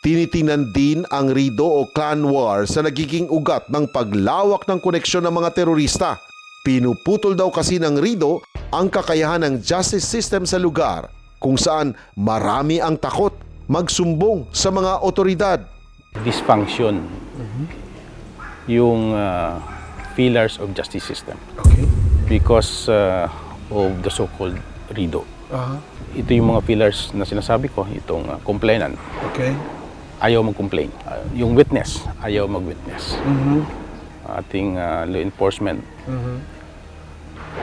Tinitingnan din ang Rido o Clan War sa nagiging ugat ng paglawak ng koneksyon ng mga terorista. Pinuputol daw kasi ng Rido ang kakayahan ng justice system sa lugar kung saan marami ang takot magsumbong sa mga otoridad. dysfunction yung uh, pillars of justice system Okay. because uh, of the so-called RIDO. Aha. Ito yung mga pillars na sinasabi ko, itong uh, complainant, Okay. Ayaw mag-complain. Uh, yung witness, ayaw mag-witness. Mhm. Ating uh, law enforcement, Mhm.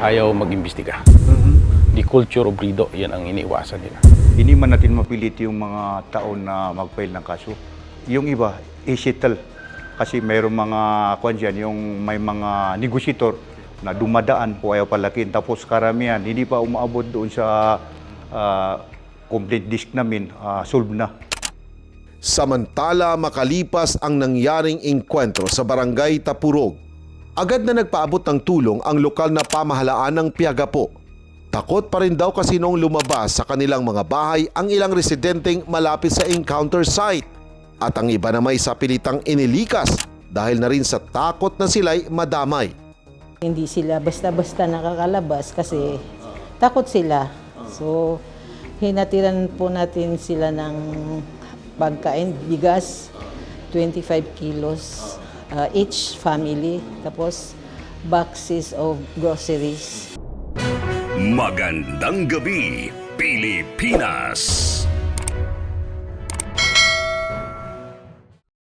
ayaw mag-imbestiga. Mhm. The culture of RIDO, yan ang iniiwasan nila. Hindi man natin mapilit yung mga taon na mag-file ng kaso. Yung iba, i-settle. Kasi mayroong mga, kwan dyan, yung may mga negotiator na dumadaan po ayaw palakin. Tapos karamihan, hindi pa umaabot doon sa ah, complaint disk namin, ah, solve na. Samantala makalipas ang nangyaring engkwentro sa barangay Tapurog, agad na nagpaabot ng tulong ang lokal na pamahalaan ng Piagapo. Takot pa rin daw kasi noong lumabas sa kanilang mga bahay ang ilang residenteng malapit sa encounter site. At ang iba na may sapilitang inilikas dahil na rin sa takot na sila'y madamay. Hindi sila basta-basta nakakalabas kasi takot sila. So, hinatiran po natin sila ng pagkain, bigas, 25 kilos uh, each family. Tapos, boxes of groceries. Magandang gabi, Pilipinas!